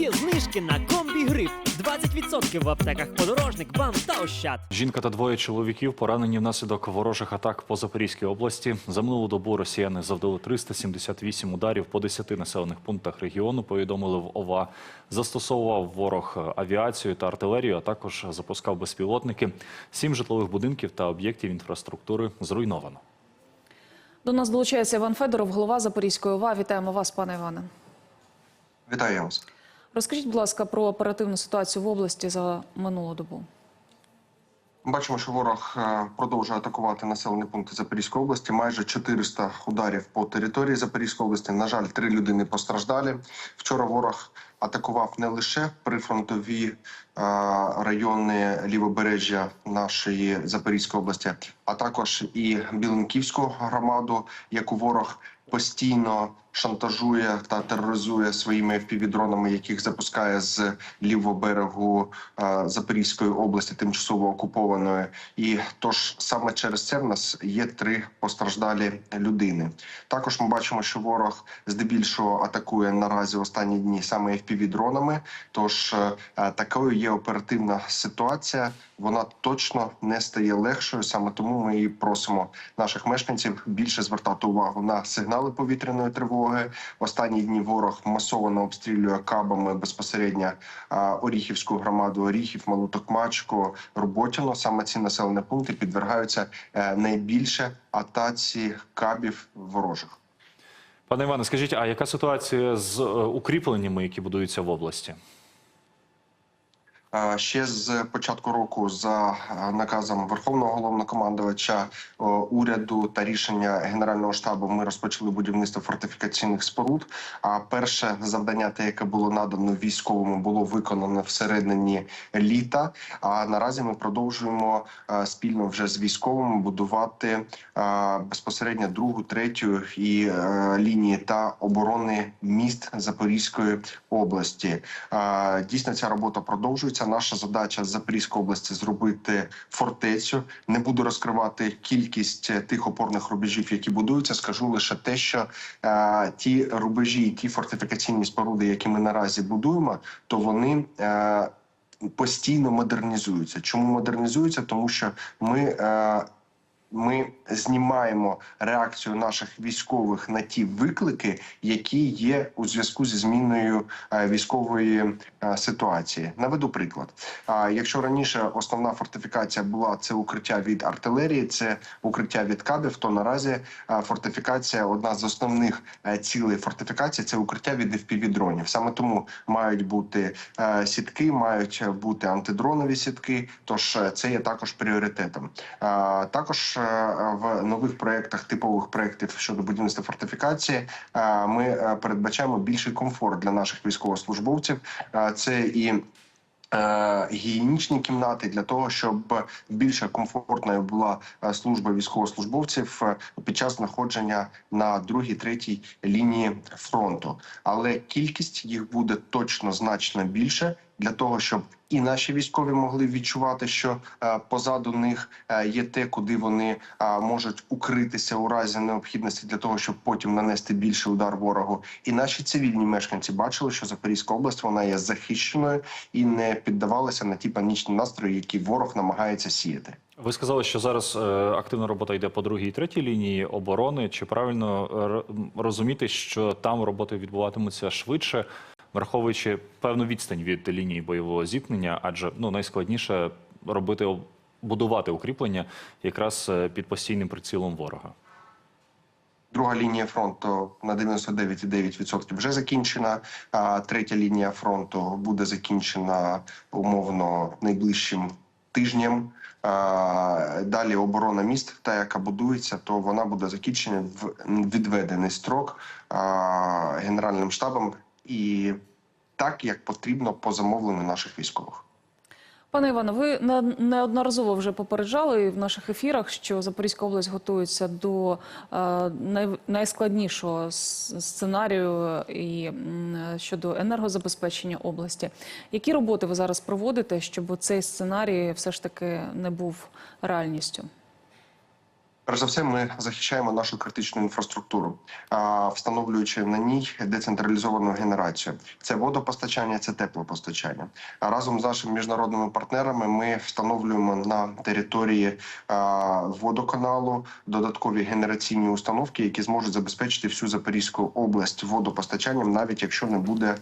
Є знижки на комбі грип. 20% в аптеках подорожник, бам та ощад. Жінка та двоє чоловіків поранені внаслідок ворожих атак по Запорізькій області. За минулу добу росіяни завдали 378 ударів по 10 населених пунктах регіону. Повідомили в ОВА. Застосовував ворог авіацію та артилерію, а також запускав безпілотники. Сім житлових будинків та об'єктів інфраструктури зруйновано. До нас долучається Іван Федоров, голова Запорізької ОВА. Вітаємо вас, пане Іване. Вітаю вас. Розкажіть, будь ласка, про оперативну ситуацію в області за минулу добу. Бачимо, що ворог е, продовжує атакувати населені пункти Запорізької області. Майже 400 ударів по території Запорізької області. На жаль, три людини постраждалі. Вчора ворог атакував не лише прифронтові е, райони лівобережжя нашої Запорізької області, а також і Білинківську громаду, яку ворог постійно шантажує та тероризує своїми FPV-дронами, яких запускає з лівого берегу е, Запорізької області, тимчасово окупованої. І тож саме через це в нас є три постраждалі людини. Також ми бачимо, що ворог здебільшого атакує наразі останні дні саме FPV-дронами. Тож е, такою є оперативна ситуація. Вона точно не стає легшою. Саме тому ми і просимо наших мешканців більше звертати увагу на сигнали повітряної тривоги. Останні дні ворог масово обстрілює кабами безпосередньо Оріхівську громаду, Оріхів, Малу Токмачку, Роботіно. Саме ці населені пункти підвергаються е, найбільше атаці кабів ворожих. Пане Іване, скажіть, а яка ситуація з е, укріпленнями, які будуються в області? Ще з початку року за е, наказом Верховного головнокомандувача е, уряду та рішення Генерального штабу ми розпочали будівництво фортифікаційних споруд. А перше завдання, те, яке було надано військовому, було виконано всередині літа. А наразі ми продовжуємо е, спільно вже з військовими будувати безпосередньо другу, третю і лінії та оборони міст Запорізької області. Дійсно, ця робота продовжується. Наша задача з Запорізької області зробити фортецю. Не буду розкривати кількість е, тих опорних рубежів, які будуються. Скажу лише те, що е, ті рубежі, ті фортифікаційні споруди, які ми наразі будуємо, то вони. Е, Постійно модернізуються. Чому модернізуються? Тому що ми е, ми знімаємо реакцію наших військових на ті виклики, які є у зв'язку зі зміною е, військової е, ситуації. Наведу приклад. Якщо раніше основна фортифікація була це укриття від артилерії, це укриття від кабів, то наразі е, фортифікація одна з основних цілей фортифікації це укриття від FPV-дронів. Саме тому мають бути сітки, мають бути антидронові сітки. Тож це є також пріоритетом. Також в нових проєктах, типових проєктів щодо будівництва фортифікації, е, ми е, передбачаємо більший комфорт для наших військовослужбовців. Е, Це і е, Гігієнічні кімнати для того, щоб більш комфортною була е, служба військовослужбовців е, під час знаходження на другій, третій лінії фронту. Але кількість їх буде точно значно більше для того, щоб і наші військові могли відчувати, що е, позаду них е, є те, куди вони е, можуть укритися у разі необхідності для того, щоб потім нанести більший удар ворогу. І наші цивільні мешканці бачили, що Запорізька область вона є захищеною і не піддавалася на ті панічні настрої, які ворог намагається сіяти. Ви сказали, що зараз активна робота йде по другій і третій лінії оборони. Чи правильно розуміти, що там роботи відбуватимуться швидше, враховуючи певну відстань від лінії бойового зіткнення, адже ну найскладніше робити будувати укріплення якраз е, під постійним прицілом ворога. Друга лінія фронту на 99,9% вже закінчена. А третя лінія фронту буде закінчена умовно найближчим тижнем. Далі оборона міст, та яка будується, то вона буде закінчена в відведений строк генеральним штабом і так як потрібно по замовленню наших військових. Пане Іване, ви неодноразово вже попереджали в наших ефірах, що Запорізька область готується до е, найскладнішого сценарію і щодо енергозабезпечення області. Які роботи ви зараз проводите, щоб цей сценарій все ж таки не був реальністю? Перш за все, ми захищаємо нашу критичну інфраструктуру, встановлюючи на ній децентралізовану генерацію. Це водопостачання, це теплопостачання. А разом з нашими міжнародними партнерами ми встановлюємо на території водоканалу додаткові генераційні установки, які зможуть забезпечити всю Запорізьку область водопостачанням, навіть якщо не буде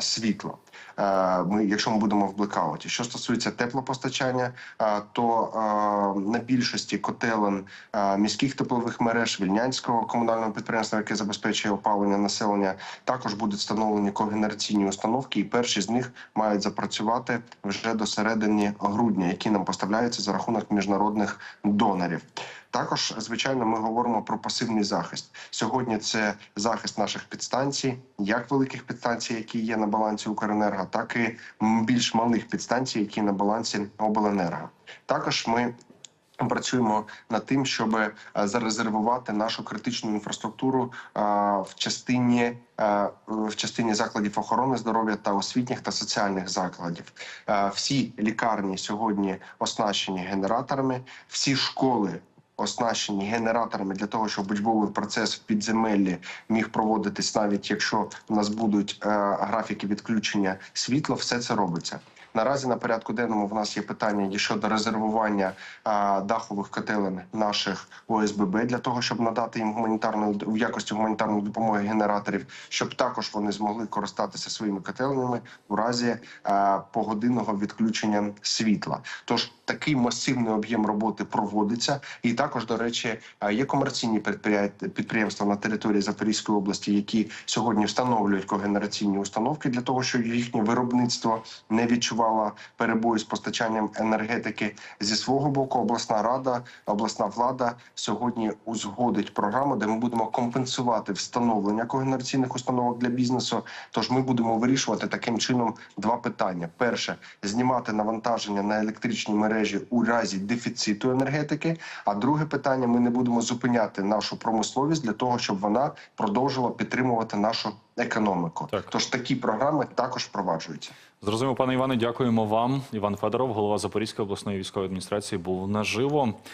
світла. Е, Ми, якщо ми будемо в блекауті. Що стосується теплопостачання, е, то е, на більшості котелен міських теплових мереж Вільнянського комунального підприємства, яке забезпечує опалення населення, також будуть встановлені когенераційні установки, і перші з них мають запрацювати вже до середини грудня, які нам поставляються за рахунок міжнародних донорів. Також, звичайно, ми говоримо про пасивний захист. Сьогодні це захист наших підстанцій, як великих підстанцій, які є на балансі Укренерго, так і більш малих підстанцій, які на балансі обленерго. Також ми. Працюємо над тим, щоб е, зарезервувати нашу критичну інфраструктуру е, в частині е, в частині закладів охорони здоров'я та освітніх та соціальних закладів. Всі лікарні сьогодні оснащені генераторами, всі школи оснащені генераторами для того, щоб учбовий процес в підземеллі міг проводитись, навіть якщо у нас будуть е, графіки відключення світла, все це робиться. Наразі на порядку денному в нас є питання і щодо резервування а, дахових котелень наших ОСББ для того, щоб надати їм гуманітарну в якості гуманітарної допомоги генераторів, щоб також вони змогли користатися своїми котельнями у разі а, погодинного відключення світла. Тож такий масивний об'єм роботи проводиться, і також, до речі, є комерційні підприємства на території Запорізької області, які сьогодні встановлюють когенераційні установки для того, щоб їхнє виробництво не відчувало перебої з постачанням енергетики зі свого боку. Обласна рада, обласна влада сьогодні узгодить програму, де ми будемо компенсувати встановлення когенераційних установок для бізнесу. Тож ми будемо вирішувати таким чином два питання: перше знімати навантаження на електричні мережі у разі дефіциту енергетики. А друге питання: ми не будемо зупиняти нашу промисловість для того, щоб вона продовжила підтримувати нашу економіку. Так. Тож такі програми також впроваджуються. Зрозуміло, пане Іване, дякуємо вам. Іван Федоров, голова Запорізької обласної військової адміністрації, був наживо.